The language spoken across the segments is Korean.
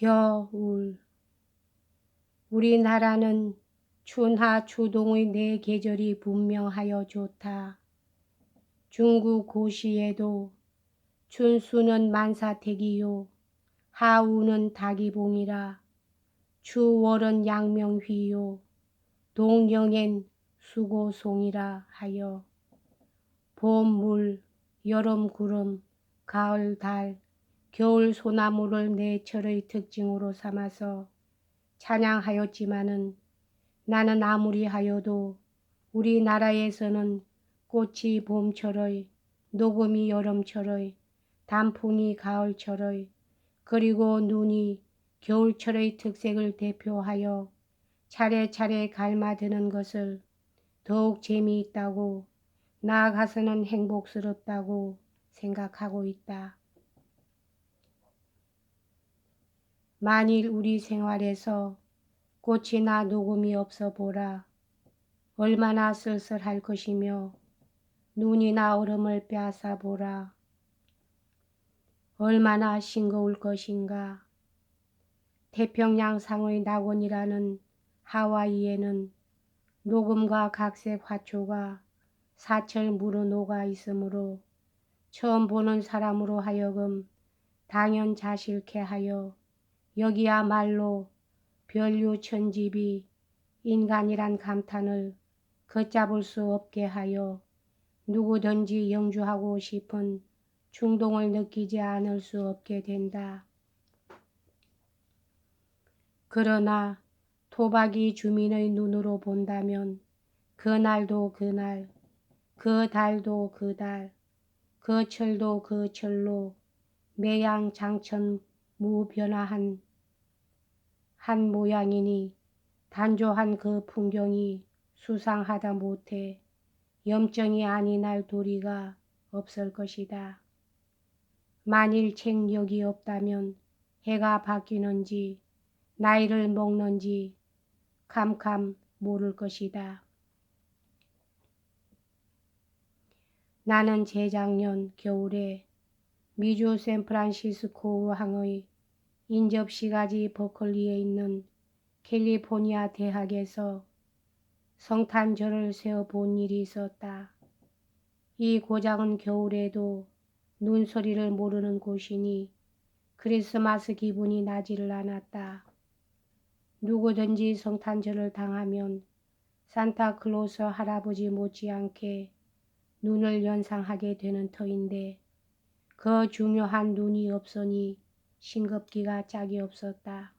겨울. 우리나라는 춘하 추동의 네 계절이 분명하여 좋다. 중국 고시에도 춘수는 만사택이요. 하우는 다기봉이라. 추월은 양명휘요. 동영엔 수고송이라 하여. 봄 물 여름 구름 가을 달 겨울 소나무를 내철의 특징으로 삼아서 찬양하였지만은 나는 아무리 하여도 우리나라에서는 꽃이 봄철의 녹음이 여름철의 단풍이 가을철의 그리고 눈이 겨울철의 특색을 대표하여 차례차례 갈마드는 것을 더욱 재미있다고 나아가서는 행복스럽다고 생각하고 있다. 만일 우리 생활에서 꽃이나 녹음이 없어 보라. 얼마나 쓸쓸할 것이며 눈이나 얼음을 빼앗아 보라. 얼마나 싱거울 것인가. 태평양 상의 낙원이라는 하와이에는 녹음과 각색 화초가 사철 무르 녹아 있으므로 처음 보는 사람으로 하여금 당연 자실케 하여 여기야말로 별유 천집이 인간이란 감탄을 걷잡을 수 없게 하여 누구든지 영주하고 싶은 충동을 느끼지 않을 수 없게 된다. 그러나 토박이 주민의 눈으로 본다면 그날도 그날, 그 달도 그 달, 그 철도 그 철로 매양 장천 무변화한 한 모양이니 단조한 그 풍경이 수상하다 못해 염증이 아닌 날 도리가 없을 것이다. 만일 책력이 없다면 해가 바뀌는지 나이를 먹는지 감감 모를 것이다. 나는 재작년 겨울에 미주 샌프란시스코 항의 인접시가지 버클리에 있는 캘리포니아 대학에서 성탄절을 세워 본 일이 있었다. 이 고장은 겨울에도 눈소리를 모르는 곳이니 크리스마스 기분이 나지를 않았다. 누구든지 성탄절을 당하면 산타클로스 할아버지 못지않게 눈을 연상하게 되는 터인데 그 중요한 눈이 없으니 싱겁기가 짝이 없었다.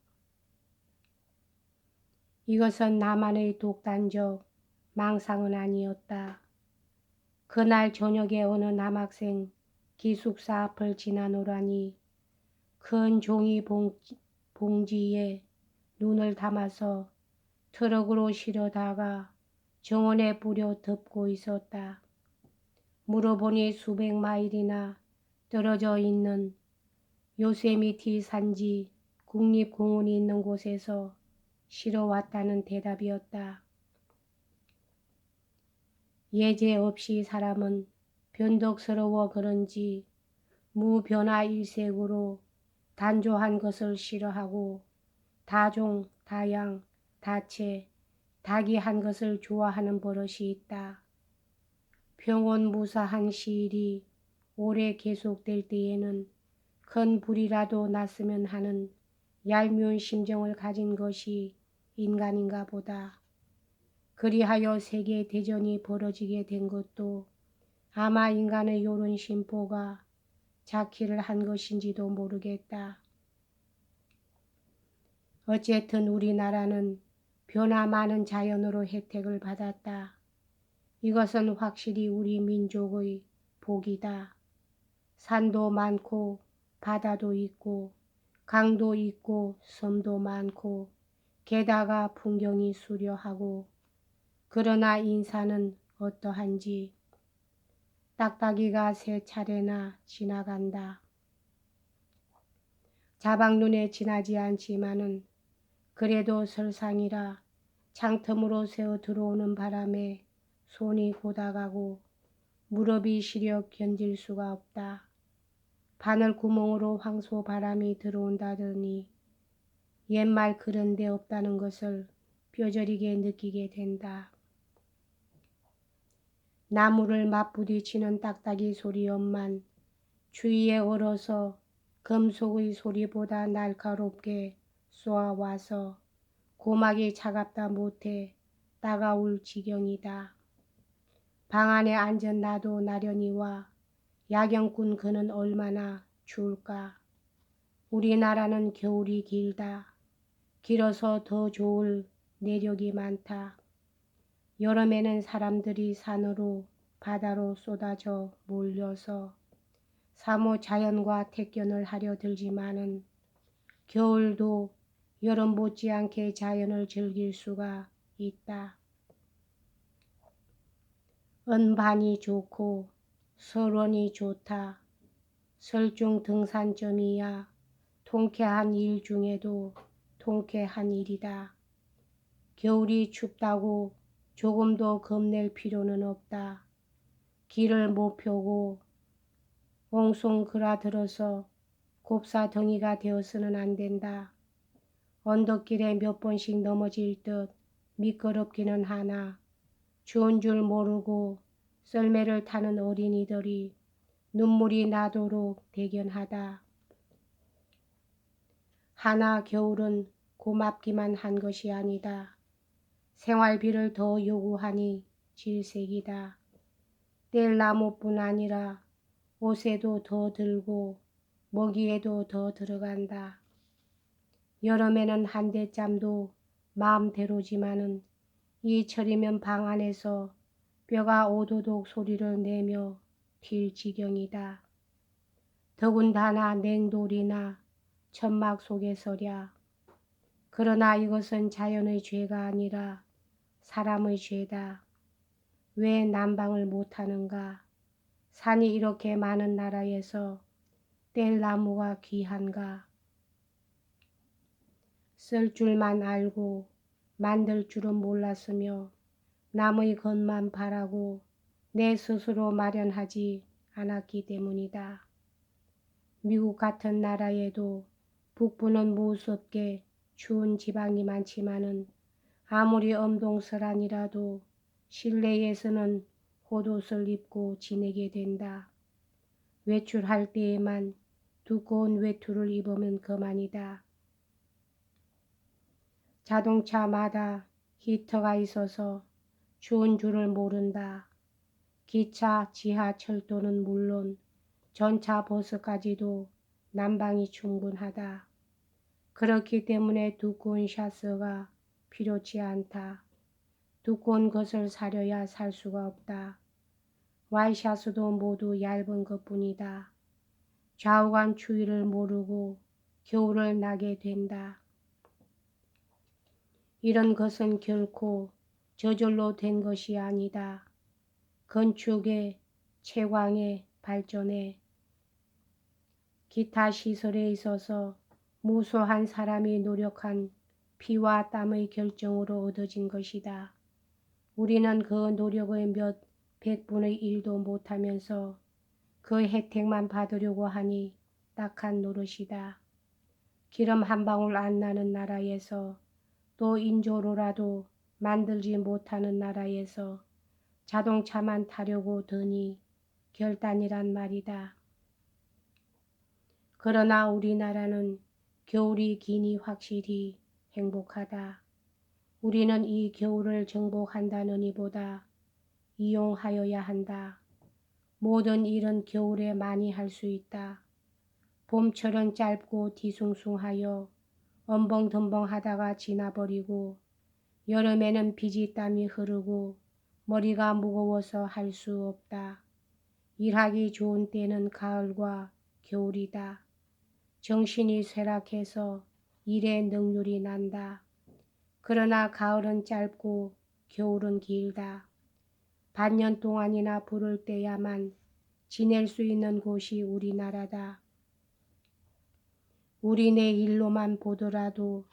이것은 나만의 독단적 망상은 아니었다. 그날 저녁에 어느 남학생 기숙사 앞을 지나노라니 큰 종이 봉지에 눈을 담아서 트럭으로 실어다가 정원에 뿌려 덮고 있었다. 물어보니 수백 마일이나 떨어져 있는 요세미티 산지 국립공원이 있는 곳에서 실어 왔다는 대답이었다. 예제 없이 사람은 변덕스러워 그런지 무변화 일색으로 단조한 것을 싫어하고 다종, 다양, 다체, 다기한 것을 좋아하는 버릇이 있다. 평온무사한 시일이 오래 계속될 때에는 큰 불이라도 났으면 하는 얄미운 심정을 가진 것이 인간인가 보다. 그리하여 세계 대전이 벌어지게 된 것도 아마 인간의 요런 심보가 자키를 한 것인지도 모르겠다. 어쨌든 우리나라는 변화 많은 자연으로 혜택을 받았다. 이것은 확실히 우리 민족의 복이다. 산도 많고 바다도 있고 강도 있고 섬도 많고 게다가 풍경이 수려하고 그러나 인사는 어떠한지 딱딱이가 세 차례나 지나간다. 자방눈에 지나지 않지만은 그래도 설상이라 창틈으로 새어 들어오는 바람에 손이 고다가고 무릎이 시려 견딜 수가 없다. 바늘 구멍으로 황소 바람이 들어온다더니 옛말 그런 데 없다는 것을 뼈저리게 느끼게 된다. 나무를 맞부딪히는 딱딱이 소리였만 주위에 얼어서 금속의 소리보다 날카롭게 쏘아와서 고막이 차갑다 못해 따가울 지경이다. 방 안에 앉은 나도 나련히와 야경꾼 그는 얼마나 추울까. 우리나라는 겨울이 길다. 길어서 더 좋을 내력이 많다. 여름에는 사람들이 산으로 바다로 쏟아져 몰려서 사모 자연과 택견을 하려 들지만은 겨울도 여름 못지않게 자연을 즐길 수가 있다. 은반이 좋고 설원이 좋다. 설중 등산점이야 통쾌한 일 중에도 통쾌한 일이다. 겨울이 춥다고 조금도 겁낼 필요는 없다. 길을 못 펴고 옹송 그라들어서 곱사덩이가 되어서는 안 된다. 언덕길에 몇 번씩 넘어질 듯 미끄럽기는 하나 좋은 줄 모르고 썰매를 타는 어린이들이 눈물이 나도록 대견하다. 하나 겨울은 고맙기만 한 것이 아니다. 생활비를 더 요구하니 질색이다. 뗄 나무뿐 아니라 옷에도 더 들고 먹이에도 더 들어간다. 여름에는 한 대짬도 마음대로지만은 이 철이면 방 안에서 뼈가 오도독 소리를 내며 튈 지경이다. 더군다나 냉돌이나 천막 속에서랴. 그러나 이것은 자연의 죄가 아니라 사람의 죄다. 왜 난방을 못하는가? 산이 이렇게 많은 나라에서 뗄 나무가 귀한가? 쓸 줄만 알고 만들 줄은 몰랐으며 남의 것만 바라고 내 스스로 마련하지 않았기 때문이다. 미국 같은 나라에도 북부는 무섭게 추운 지방이 많지만은 아무리 엄동설아니라도 실내에서는 겉옷을 입고 지내게 된다. 외출할 때에만 두꺼운 외투를 입으면 그만이다. 자동차마다 히터가 있어서 추운 줄을 모른다. 기차, 지하철도는 물론 전차, 버스까지도 난방이 충분하다. 그렇기 때문에 두꺼운 샤스가 필요치 않다. 두꺼운 것을 사려야 살 수가 없다. 와이샤스도 모두 얇은 것뿐이다. 좌우간 추위를 모르고 겨울을 나게 된다. 이런 것은 결코 저절로 된 것이 아니다. 건축의 채광의 발전에 기타 시설에 있어서 무수한 사람이 노력한 피와 땀의 결정으로 얻어진 것이다. 우리는 그 노력의 몇 백분의 일도 못하면서 그 혜택만 받으려고 하니 딱한 노릇이다. 기름 한 방울 안 나는 나라에서 또 인조로라도 만들지 못하는 나라에서 자동차만 타려고 드니 결단이란 말이다. 그러나 우리나라는 겨울이 기니 확실히 행복하다. 우리는 이 겨울을 정복한다는 이보다 이용하여야 한다. 모든 일은 겨울에 많이 할 수 있다. 봄철은 짧고 뒤숭숭하여 엄벙덤벙하다가 지나버리고 여름에는 비지 땀이 흐르고 머리가 무거워서 할 수 없다. 일하기 좋은 때는 가을과 겨울이다. 정신이 쇠락해서 일에 능률이 난다. 그러나 가을은 짧고 겨울은 길다. 반년 동안이나 부를 때야만 지낼 수 있는 곳이 우리나라다. 우리네 일로만 보더라도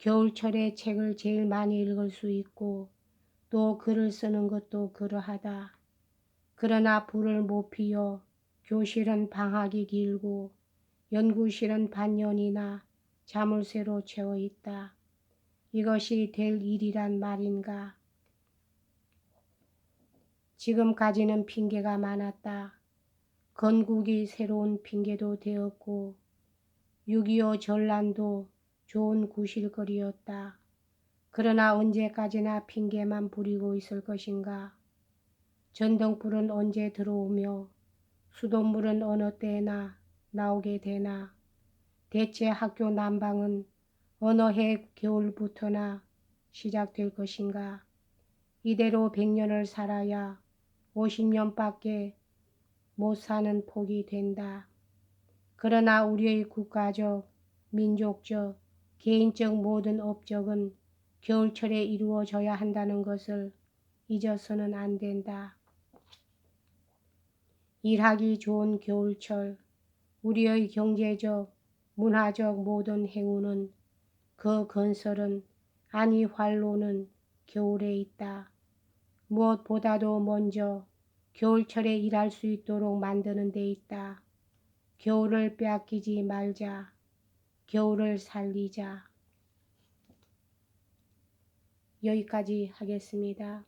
겨울철에 책을 제일 많이 읽을 수 있고 또 글을 쓰는 것도 그러하다. 그러나 불을 못 피워 교실은 방학이 길고 연구실은 반년이나 자물쇠로 채워 있다. 이것이 될 일이란 말인가? 지금까지는 핑계가 많았다. 건국이 새로운 핑계도 되었고 6.25 전란도 좋은 구실거리였다. 그러나 언제까지나 핑계만 부리고 있을 것인가? 전등불은 언제 들어오며 수돗물은 어느 때나 나오게 되나? 대체 학교 난방은 어느 해 겨울부터나 시작될 것인가? 이대로 100년을 살아야 50년밖에 못 사는 폭이 된다. 그러나 우리의 국가적, 민족적, 개인적 모든 업적은 겨울철에 이루어져야 한다는 것을 잊어서는 안 된다. 일하기 좋은 겨울철, 우리의 경제적, 문화적 모든 행운은 그 건설은 아니 활로는 겨울에 있다. 무엇보다도 먼저 겨울철에 일할 수 있도록 만드는 데 있다. 겨울을 빼앗기지 말자. 겨울을 살리자. 여기까지 하겠습니다.